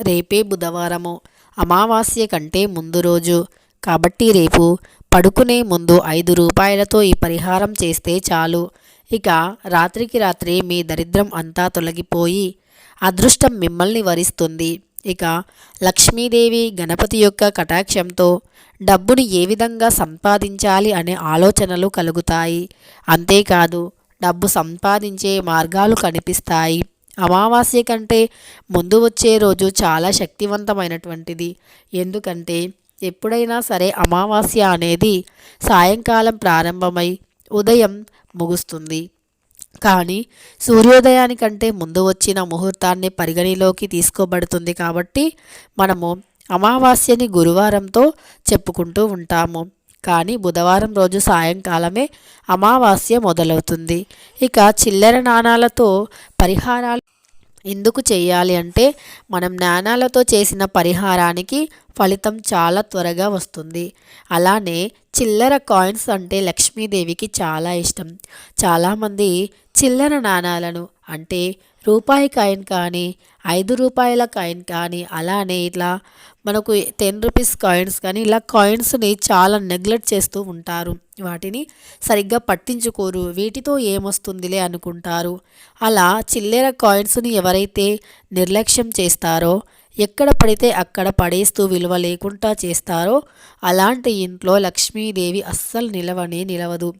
రేపే బుధవారము. అమావాస్య కంటే ముందు రోజు. కాబట్టి రేపు పడుకునే ముందు ఐదు రూపాయలతో ఈ పరిహారం చేస్తే చాలు. ఇక రాత్రికి రాత్రి మీ దరిద్రం అంతా తొలగిపోయి అదృష్టం మిమ్మల్ని వరిస్తుంది. ఇక లక్ష్మీదేవి గణపతి యొక్క కటాక్షంతో డబ్బుని ఏ విధంగా సంపాదించాలి అనే ఆలోచనలు కలుగుతాయి. అంతేకాదు డబ్బు సంపాదించే మార్గాలు కనిపిస్తాయి. అమావాస్య కంటే ముందు వచ్చే రోజు చాలా శక్తివంతమైనటువంటిది. ఎందుకంటే ఎప్పుడైనా సరే అమావాస్య అనేది సాయంకాలం ప్రారంభమై ఉదయం ముగుస్తుంది. కానీ సూర్యోదయానికంటే ముందు వచ్చిన ముహూర్తాన్ని పరిగణలోకి తీసుకోబడుతుంది కాబట్టి మనము అమావాస్యని గురువారంతో చెప్పుకుంటూ ఉంటాము. కానీ బుధవారం రోజు సాయంకాలమే అమావాస్య మొదలవుతుంది. ఇక చిల్లర నాణాలతో పరిహారాలు ఎందుకు చేయాలి అంటే మనం నాణాలతో చేసిన పరిహారానికి ఫలితం చాలా త్వరగా వస్తుంది. అలానే చిల్లర కాయిన్స్ అంటే లక్ష్మీదేవికి చాలా ఇష్టం. చాలామంది చిల్లర నాణాలను అంటే రూపాయి కాయిన్ కానీ ఐదు రూపాయల కాయిన్ కానీ అలానే ఇట్లా మనకు టెన్ రూపీస్ కాయిన్స్ కానీ ఇలా కాయిన్స్ని చాలా నెగ్లెక్ట్ చేస్తూ ఉంటారు. వాటిని సరిగ్గా పట్టించుకోరు. వీటితో ఏమొస్తుందిలే అనుకుంటారు. అలా చిల్లర కాయిన్స్ని ఎవరైతే నిర్లక్ష్యం చేస్తారో ఎక్కడ పడితే అక్కడ పడేస్తూ విలువ లేకుండా చేస్తారో అలాంటి ఇంట్లో లక్ష్మీదేవి అస్సలు నిలవనే నిలవదు.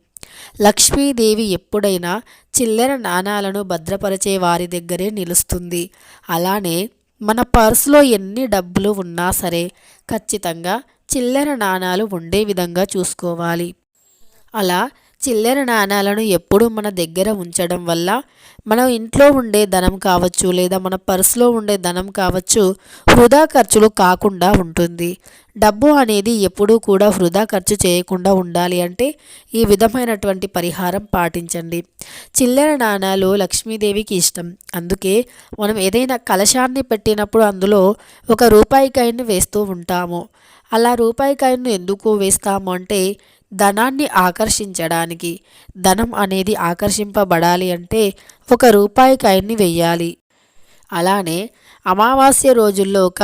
లక్ష్మీదేవి ఎప్పుడైనా చిల్లర నాణాలను భద్రపరిచే వారి దగ్గరే నిలుస్తుంది. అలానే మన పర్సులో ఎన్ని డబ్బులు ఉన్నా సరే ఖచ్చితంగా చిల్లర నాణాలు ఉండే విధంగా చూసుకోవాలి. అలా చిల్లర నాణాలను ఎప్పుడూ మన దగ్గర ఉంచడం వల్ల మనం ఇంట్లో ఉండే ధనం కావచ్చు లేదా మన పర్సులో ఉండే ధనం కావచ్చు వృధా ఖర్చులు కాకుండా ఉంటుంది. డబ్బు అనేది ఎప్పుడూ కూడా వృధా ఖర్చు చేయకుండా ఉండాలి అంటే ఈ విధమైనటువంటి పరిహారం పాటించండి. చిల్లర నాణాలు లక్ష్మీదేవికి ఇష్టం. అందుకే మనం ఏదైనా కలశాన్ని పెట్టినప్పుడు అందులో ఒక రూపాయి కాయన్ని వేస్తూ ఉంటాము. అలా రూపాయి కాయను ఎందుకు వేస్తాము అంటే ధనాన్ని ఆకర్షించడానికి. ధనం అనేది ఆకర్షింపబడాలి అంటే ఒక రూపాయి కాయన్ని వెయ్యాలి. అలానే అమావాస్య రోజుల్లో ఒక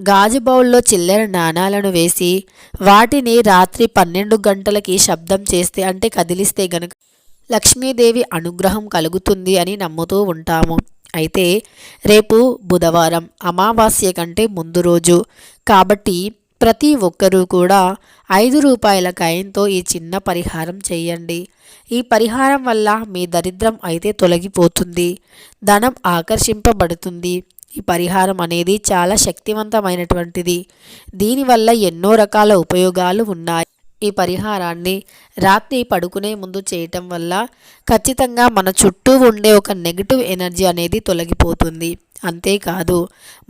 గాజు బౌల్లో చిల్లర నాణాలను వేసి వాటిని రాత్రి పన్నెండు గంటలకి శబ్దం చేస్తే అంటే కదిలిస్తే గనుక లక్ష్మీదేవి అనుగ్రహం కలుగుతుంది అని నమ్ముతూ ఉంటాము. అయితే రేపు బుధవారం అమావాస్య కంటే ముందు రోజు. కాబట్టి ప్రతి ఒక్కరూ కూడా ఐదు రూపాయల కాయంతో ఈ చిన్న పరిహారం చేయండి. ఈ పరిహారం వల్ల మీ దరిద్రం అయితే తొలగిపోతుంది. ధనం ఆకర్షింపబడుతుంది. ఈ పరిహారం అనేది చాలా శక్తివంతమైనటువంటిది. దీనివల్ల ఎన్నో రకాల ఉపయోగాలు ఉన్నాయి. ఈ పరిహారాన్ని రాత్రి పడుకునే ముందు చేయటం వల్ల ఖచ్చితంగా మన చుట్టూ ఉండే ఒక నెగిటివ్ ఎనర్జీ అనేది తొలగిపోతుంది. అంతేకాదు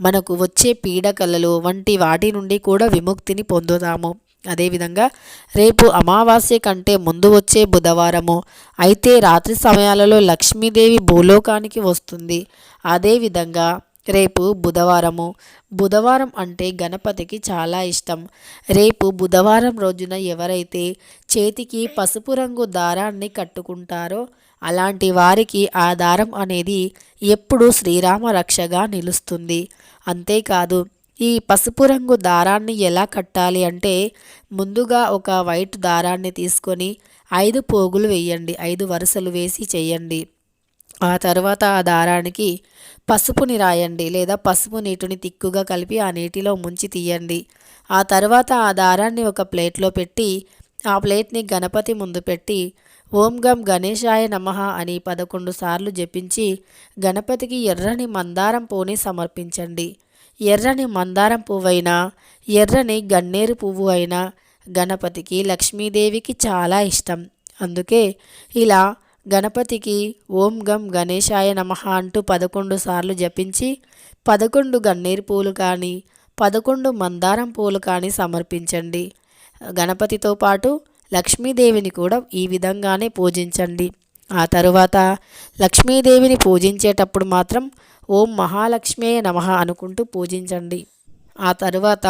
మనకు వచ్చే పీడకలలు వంటి వాటి నుండి కూడా విముక్తిని పొందుతాము. అదేవిధంగా రేపు అమావాస్య కంటే ముందు వచ్చే బుధవారము అయితే రాత్రి సమయాలలో లక్ష్మీదేవి భూలోకానికి వస్తుంది. అదేవిధంగా రేపు బుధవారము. బుధవారం అంటే గణపతికి చాలా ఇష్టం. రేపు బుధవారం రోజున ఎవరైతే చేతికి పసుపు రంగు దారాన్ని కట్టుకుంటారో అలాంటి వారికి ఆ దారం అనేది ఎప్పుడు శ్రీరామ రక్షగా నిలుస్తుంది. అంతేకాదు ఈ పసుపు రంగు దారాన్ని ఎలా కట్టాలి అంటే ముందుగా ఒక వైట్ దారాన్ని తీసుకొని ఐదు పోగులు వేయండి ఐదు వరుసలు వేసి చేయండి. ఆ తర్వాత ఆ దారానికి పసుపుని రాయండి లేదా పసుపు నీటిని తిక్కుగా కలిపి ఆ నీటిలో ముంచి తీయండి. ఆ తర్వాత ఆ దారాన్ని ఒక ప్లేట్లో పెట్టి ఆ ప్లేట్ని గణపతి ముందు పెట్టి ఓం గం గణేశాయ నమ అని పదకొండు సార్లు జపించి గణపతికి ఎర్రని మందారం పూని సమర్పించండి. ఎర్రని మందారం పువ్వైనా ఎర్రని గన్నేరు పువ్వు అయినా గణపతికి లక్ష్మీదేవికి చాలా ఇష్టం. అందుకే ఇలా గణపతికి ఓం గం గణేశాయ నమ అంటూ పదకొండు సార్లు జపించి పదకొండు గన్నేరు పూలు కానీ పదకొండు మందారం పూలు కానీ సమర్పించండి. గణపతితో పాటు లక్ష్మీదేవిని కూడా ఈ విధంగానే పూజించండి. ఆ తరువాత లక్ష్మీదేవిని పూజించేటప్పుడు మాత్రం ఓం మహాలక్ష్మే నమ అనుకుంటూ పూజించండి. ఆ తరువాత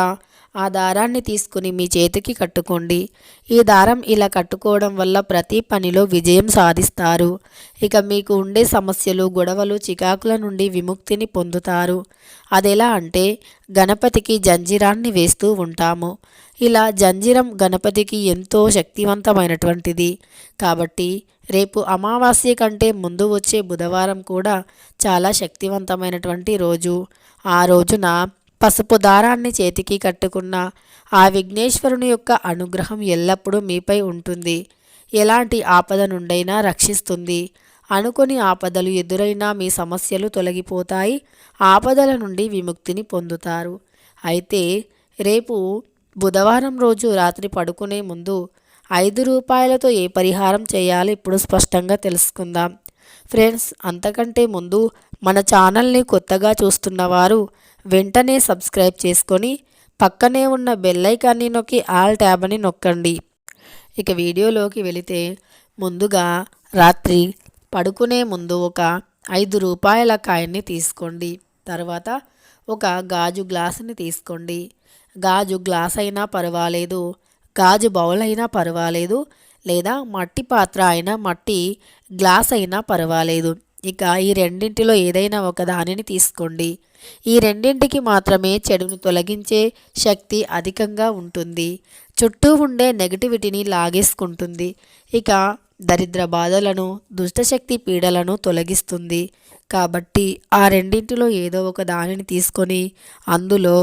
ఆ దారాన్ని తీసుకుని మీ చేతికి కట్టుకోండి. ఈ దారం ఇలా కట్టుకోవడం వల్ల ప్రతి పనిలో విజయం సాధిస్తారు. ఇక మీకు ఉండే సమస్యలు గొడవలు చికాకుల నుండి విముక్తిని పొందుతారు. అదెలా అంటే గణపతికి జంజిరాన్ని వేస్తూ ఉంటాము. ఇలా జంజిరం గణపతికి ఎంతో శక్తివంతమైనటువంటిది. కాబట్టి రేపు అమావాస్య కంటే ముందు వచ్చే బుధవారం కూడా చాలా శక్తివంతమైనటువంటి రోజు. ఆ రోజున పసుపు దారాన్ని చేతికి కట్టుకున్న ఆ విఘ్నేశ్వరుని యొక్క అనుగ్రహం ఎల్లప్పుడూ మీపై ఉంటుంది. ఎలాంటి ఆపద నుండైనా రక్షిస్తుంది. అనుకుని ఆపదలు ఎదురైనా మీ సమస్యలు తొలగిపోతాయి. ఆపదల నుండి విముక్తిని పొందుతారు. అయితే రేపు బుధవారం రోజు రాత్రి పడుకునే ముందు ఐదు రూపాయలతో ఏ పరిహారం చేయాలో ఇప్పుడు స్పష్టంగా తెలుసుకుందాం. ఫ్రెండ్స్ అంతకంటే ముందు మన ఛానల్ని కొత్తగా చూస్తున్నవారు వెంటనే సబ్స్క్రైబ్ చేసుకొని పక్కనే ఉన్న బెల్లైకాన్ని నొక్కి ఆల్ ట్యాబ్ అని నొక్కండి. ఇక వీడియోలోకి వెళితే ముందుగా రాత్రి పడుకునే ముందు ఒక ఐదు రూపాయల కాయన్ని తీసుకోండి. తర్వాత ఒక గాజు గ్లాసుని తీసుకోండి. గాజు గ్లాస్ అయినా పర్వాలేదు గాజు బౌల్ అయినా పర్వాలేదు లేదా మట్టి పాత్ర అయినా మట్టి గ్లాస్ అయినా పర్వాలేదు. ఇక ఈ రెండింటిలో ఏదైనా ఒక దానిని తీసుకోండి. ఈ రెండింటికి మాత్రమే చెడును తొలగించే శక్తి అధికంగా ఉంటుంది. చుట్టూ ఉండే నెగటివిటీని లాగేసుకుంటుంది. ఇక దరిద్ర బాధలను దుష్టశక్తి పీడలను తొలగిస్తుంది. కాబట్టి ఆ రెండింటిలో ఏదో ఒక దానిని తీసుకొని అందులో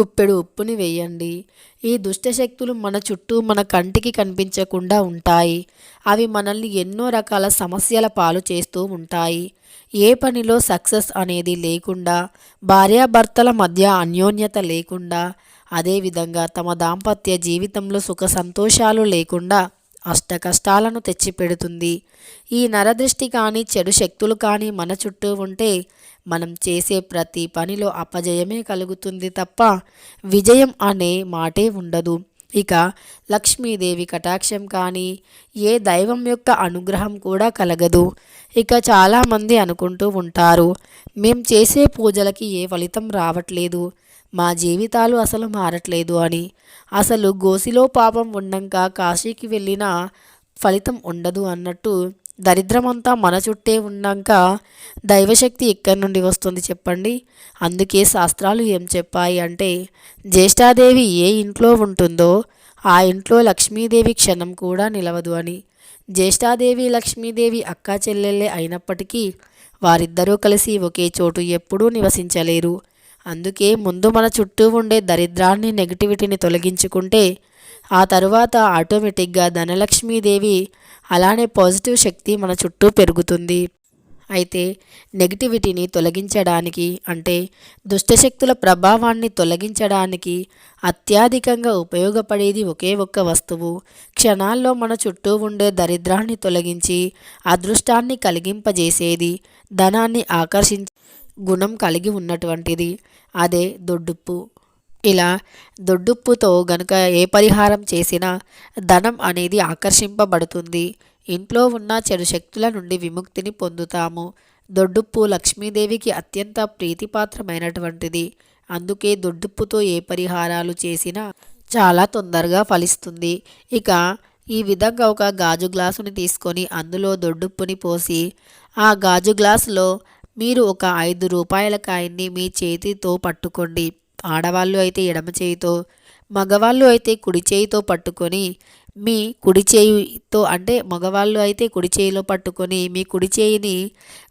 గుప్పెడు ఉప్పుని వేయండి. ఈ దుష్టశక్తులు మన చుట్టూ మన కంటికి కనిపించకుండా ఉంటాయి. అవి మనల్ని ఎన్నో రకాల సమస్యల పాలు చేస్తూ ఉంటాయి. ఏ పనిలో సక్సెస్ అనేది లేకుండా భార్యాభర్తల మధ్య అన్యోన్యత లేకుండా అదేవిధంగా తమ దాంపత్య జీవితంలో సుఖ సంతోషాలు లేకుండా అష్ట కష్టాలను తెచ్చిపెడుతుంది. ఈ నరదృష్టి కానీ చెడు శక్తులు కానీ మన చుట్టూ ఉంటే మనం చేసే ప్రతి పనిలో అపజయమే కలుగుతుంది తప్ప విజయం అనే మాటే ఉండదు. ఇక లక్ష్మీదేవి కటాక్షం కానీ ఏ దైవం యొక్క అనుగ్రహం కూడా కలగదు. ఇక చాలామంది అనుకుంటూ ఉంటారు మేం చేసే పూజలకి ఏ ఫలితం రావట్లేదు. మా జీవితాలు అసలు మారట్లేదు అని. అసలు గోసిలో పాపం ఉండంక కాశీకి వెళ్ళినా ఫలితం ఉండదు అన్నట్టు దరిద్రమంతా మన చుట్టే ఉన్నాక దైవశక్తి ఎక్కడి నుండి వస్తుంది చెప్పండి? అందుకే శాస్త్రాలు ఏం చెప్పాయి అంటే జ్యేష్ఠాదేవి ఏ ఇంట్లో ఉంటుందో ఆ ఇంట్లో లక్ష్మీదేవి క్షణం కూడా నిలవదు అని. జ్యేష్ఠాదేవి లక్ష్మీదేవి అక్క చెల్లెళ్ళే అయినప్పటికీ వారిద్దరూ కలిసి ఒకే చోటు ఎప్పుడూ నివసించలేరు. అందుకే ముందు మన చుట్టూ ఉండే దరిద్రాన్ని నెగిటివిటీని తొలగించుకుంటే ఆ తరువాత ఆటోమేటిక్గా ధనలక్ష్మీదేవి అలానే పాజిటివ్ శక్తి మన చుట్టూ పెరుగుతుంది. అయితే నెగిటివిటీని తొలగించడానికి అంటే దుష్టశక్తుల ప్రభావాన్ని తొలగించడానికి అత్యధికంగా ఉపయోగపడేది ఒకే ఒక్క వస్తువు. క్షణాల్లో మన చుట్టూ ఉండే దరిద్రాన్ని తొలగించి అదృష్టాన్ని కలిగింపజేసేది ధనాన్ని ఆకర్షించ గుణం కలిగి ఉన్నటువంటిది. అదే దొడ్డుప్పు. ఇలా దొడ్డుప్పుతో గనుక ఏ పరిహారం చేసినా ధనం అనేది ఆకర్షింపబడుతుంది. ఇంట్లో ఉన్న చెడు శక్తుల నుండి విముక్తిని పొందుతాము. దొడ్డుప్పు లక్ష్మీదేవికి అత్యంత ప్రీతిపాత్రమైనటువంటిది. అందుకే దొడ్డుప్పుతో ఏ పరిహారాలు చేసినా చాలా తొందరగా ఫలిస్తుంది. ఇక ఈ విధంగా ఒక గాజు గ్లాసుని తీసుకొని అందులో దొడ్డుప్పుని పోసి ఆ గాజు గ్లాసులో మీరు ఒక ఐదు రూపాయల కాయన్ని మీ చేతితో పట్టుకోండి. ఆడవాళ్ళు అయితే ఎడమ చేయితో మగవాళ్ళు అయితే కుడి చేయితో పట్టుకొని మీ కుడి చేయితో అంటే మగవాళ్ళు అయితే కుడి చేయిలో పట్టుకొని మీ కుడి చేయిని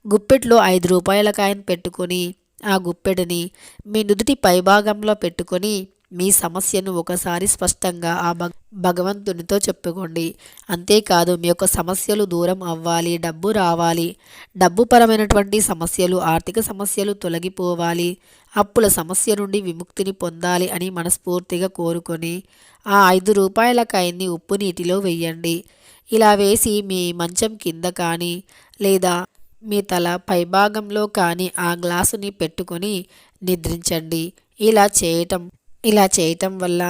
గుప్పెట్లో ఐదు రూపాయల కాయను పెట్టుకొని ఆ గుప్పెడిని మీ నుదుటి పైభాగంలో పెట్టుకొని మీ సమస్యను ఒకసారి స్పష్టంగా ఆ భగవంతునితో చెప్పుకోండి. అంతేకాదు మీ యొక్క సమస్యలు దూరం అవ్వాలి డబ్బు రావాలి. డబ్బు పరమైనటువంటి సమస్యలు ఆర్థిక సమస్యలు తొలగిపోవాలి. అప్పుల సమస్య నుండి విముక్తిని పొందాలి అని మనస్ఫూర్తిగా కోరుకొని ఆ ఐదు రూపాయల కాయన్ని ఉప్పు నీటిలో వెయ్యండి. ఇలా వేసి మీ మంచం కింద కానీ లేదా మీ తల పైభాగంలో కానీ ఆ గ్లాసుని పెట్టుకొని నిద్రించండి. ఇలా చేయటం ఇలా చేయటం వల్ల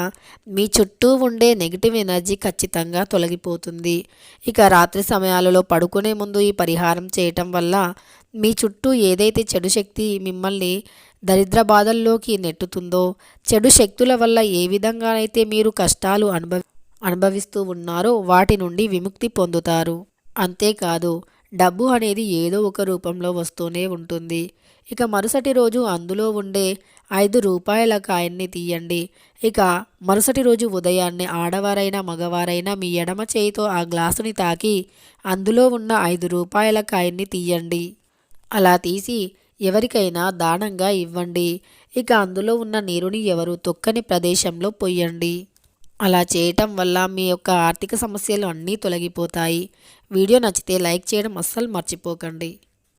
మీ చుట్టూ ఉండే నెగిటివ్ ఎనర్జీ ఖచ్చితంగా తొలగిపోతుంది. ఇక రాత్రి సమయాలలో పడుకునే ముందు ఈ పరిహారం చేయటం వల్ల మీ చుట్టూ ఏదైతే చెడు శక్తి మిమ్మల్ని దరిద్ర బాధల్లోకి నెట్టుతుందో చెడు శక్తుల వల్ల ఏ విధంగానైతే మీరు కష్టాలు అనుభవి అనుభవిస్తూ ఉన్నారో వాటి నుండి విముక్తి పొందుతారు. అంతేకాదు డబ్బు అనేది ఏదో ఒక రూపంలో వస్తూనే ఉంటుంది. ఇక మరుసటి రోజు అందులో ఉండే ఐదు రూపాయల కాయన్ని తీయండి. ఇక మరుసటి రోజు ఉదయాన్నే ఆడవారైనా మగవారైనా మీ ఎడమ చేయితో ఆ గ్లాసుని తాకి అందులో ఉన్న ఐదు రూపాయల కాయన్ని తీయండి. అలా తీసి ఎవరికైనా దానంగా ఇవ్వండి. ఇక అందులో ఉన్న నీరుని ఎవరు తొక్కని ప్రదేశంలో పొయ్యండి. అలా చేయటం వల్ల మీ యొక్క ఆర్థిక సమస్యలు అన్నీ తొలగిపోతాయి. వీడియో నచ్చితే లైక్ చేయడం అస్సలు మర్చిపోకండి.